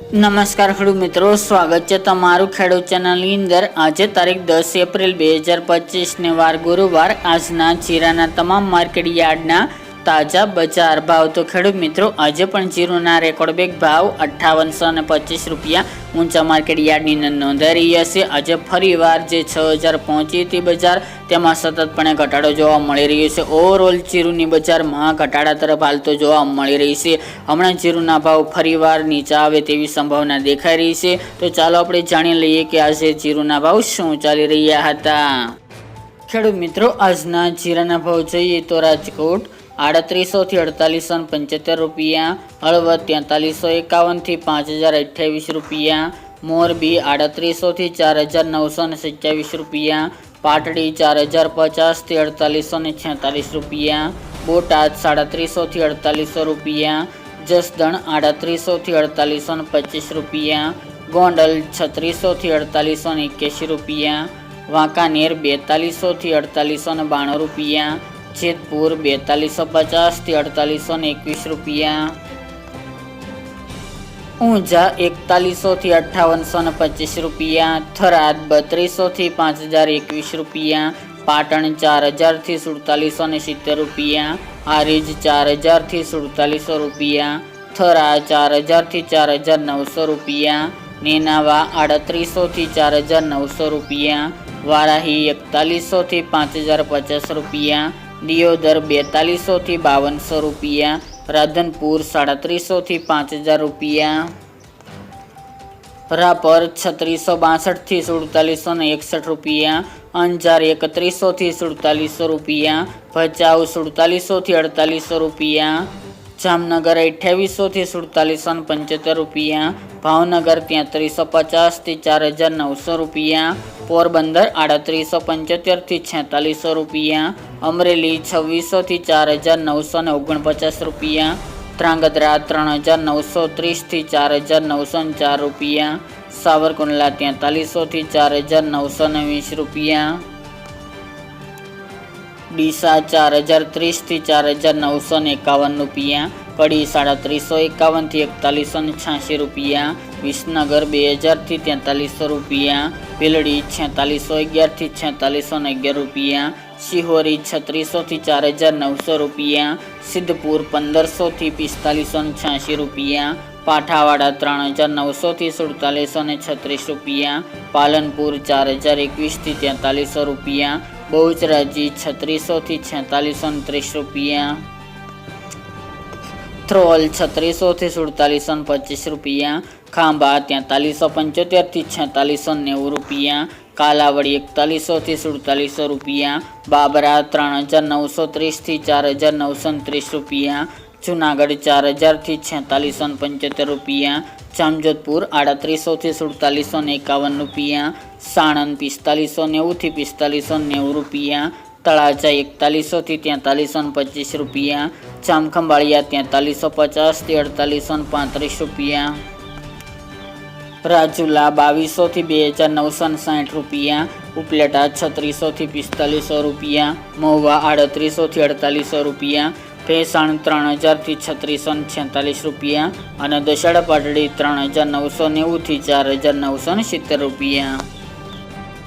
નમસ્કાર ખેડૂત મિત્રો, સ્વાગત છે તમારું ખેડૂત ચેનલની અંદર. આજે તારીખ દસ એપ્રિલ બે હજાર પચીસને વાર ગુરુવાર. આજના જીરાના તમામ માર્કેટ યાર્ડના તાજા બજાર ભાવ. તો ખેડૂત મિત્રો, આજે પણ જીરુના રેકોર્ડ બેગ ભાવ અઠ્ઠાવનસો અને પચીસ રૂપિયા. ઊંચા માર્કેટ યાર્ડની નોંધાઈ રહ્યા છે. આજે ફરીવાર જે છ હજાર પહોંચી હતી બજાર, તેમાં સતતપણે ઘટાડો જોવા મળી રહ્યો છે. ઓવરઓલ જીરુની બજારમાં ઘટાડા તરફ હાલતો જોવા મળી રહી છે. હમણાં જીરુના ભાવ ફરીવાર નીચા આવે તેવી સંભાવના દેખાઈ રહી છે. તો ચાલો આપણે જાણી લઈએ કે આજે જીરુના ભાવ શું ચાલી રહ્યા હતા. ખેડૂત મિત્રો, આજના જીરાના ભાવ જોઈએ તો રાજકોટ આડત્રીસોથી અડતાલીસો અને પંચોતેર રૂપિયા, હળવદ તેતાલીસો એકાવનથી પાંચ હજાર અઠ્યાવીસ રૂપિયા, મોરબી આડત્રીસોથી ચાર હજાર નવસો ને સત્યાવીસ રૂપિયા, પાટડી ચાર હજાર પચાસથી અડતાલીસો ને છેતાલીસ રૂપિયા, બોટાદ સાડત્રીસોથી અડતાલીસો રૂપિયા, જસદણ આડત્રીસોથી અડતાલીસો ને પચીસ રૂપિયા, ગોંડલ છત્રીસોથી અડતાલીસો ને એક્યાસી રૂપિયા, વાંકાનેર બેતાલીસોથી અડતાલીસો ને બાણું રૂપિયા જેતપુર બેતાલીસો પચાસથી અડતાલીસો ને એકવીસ રૂપિયા ઊંઝા એકતાલીસોથી અઠ્ઠાવનસો ને પચીસ રૂપિયા થરાદ બત્રીસોથી પાંચ હજાર એકવીસ રૂપિયા પાટણ ચાર હજારથી સુડતાલીસો ને સિત્તેર રૂપિયા હારીજ ચાર હજારથી સુડતાલીસો રૂપિયા થરા ચાર હજારથી ચાર હજાર નવસો રૂપિયા નેનાવા આડત્રીસોથી ચાર હજાર નવસો રૂપિયા વારાહી એકતાલીસોથી પાંચ હજાર પચાસ રૂપિયા દિયોદર બેતાલીસોથી બાવનસો રૂપિયા, રાધનપુર સાડત્રીસોથી પાંચ હજાર રૂપિયા. રાપર છત્રીસો બાસઠથી સુડતાલીસો ને એકસઠ રૂપિયા, અંજાર એકત્રીસોથી સુડતાલીસો રૂપિયા, ભચાઉ સુડતાલીસોથી અડતાલીસો રૂપિયા, જામનગર અઠ્યાવીસોથી સુડતાલીસો ને પંચોતેર રૂપિયા, ભાવનગર તેત્રીસો પચાસથી ચાર હજાર નવસો રૂપિયા, પોરબંદર આડત્રીસો પંચોતેરથી છેતાલીસો રૂપિયા અમરેલી છવ્વીસોથી ચાર હજાર નવસો ને ઓગણપચાસ રૂપિયા. ધ્રાંગધ્રા ત્રણ હજાર નવસો ત્રીસથી ચાર હજાર નવસો ને ચાર રૂપિયા. સાવરકુંડલા તેતાલીસોથી ચાર હજાર નવસો ને વીસ રૂપિયા. ડીસા ચાર હજાર ત્રીસથી ચાર હજાર નવસો ને એકાવન રૂપિયા. કડી સાડત્રીસો એકાવનથી એકતાલીસો ને છ્યાસી રૂપિયા. વિસનગર બે હજારથી તેતાલીસો રૂપિયા. ભીલડી છેતાલીસો અગિયારથી છેતાલીસો ને અગિયાર રૂપિયા. શિહોરી છત્રીસોથી ચાર હજાર નવસો રૂપિયા, સિદ્ધપુર પંદરસોથી પિસ્તાલીસો ને છ્યાસી રૂપિયા, પાઠાવાડા ત્રણ હજાર નવસોથી સુડતાલીસો ને છત્રીસ રૂપિયા, પાલનપુર ચાર હજાર એકવીસથી તેતાલીસો રૂપિયા, બહુચરાજી છત્રીસોથી છેતાલીસો ને ત્રીસ રૂપિયા થ્રોલ છત્રીસોથી સુડતાલીસો ને પચીસ રૂપિયા, ખાંભા તેતાલીસો પંચોતેરથી છેતાલીસો નેવું રૂપિયા કાલાવડી એકતાલીસોથી સુડતાલીસો રૂપિયા, બાબરા ત્રણ હજાર નવસો ત્રીસથી ચાર હજાર નવસો ત્રીસ રૂપિયા, જુનાગઢ ચાર હજારથી છેતાલીસો પંચોતેર રૂપિયા, જામજોધપુર આડત્રીસોથી સુડતાલીસો એકાવન રૂપિયા, સાણંદ પિસ્તાલીસો નેવુંથી પિસ્તાલીસો નેવું રૂપિયા, તળાજા એકતાલીસોથી તેતાલીસો પચીસ રૂપિયા, જામખંભાળિયા તેતાલીસો પચાસથી અડતાલીસો પાંત્રીસ રૂપિયા. રાજુલા બાવીસોથી બે હજાર નવસો સાઠ રૂપિયા, ઉપલેટા છત્રીસોથી પિસ્તાલીસો રૂપિયા, મહુવા આડત્રીસોથી અડતાલીસો રૂપિયા, ભેસાણ ત્રણ હજારથી છત્રીસો છેતાલીસ રૂપિયા અને દશાડા પાટડી ત્રણ હજાર નવસો નેવુંથી ચાર હજાર નવસો સિત્તેર રૂપિયા.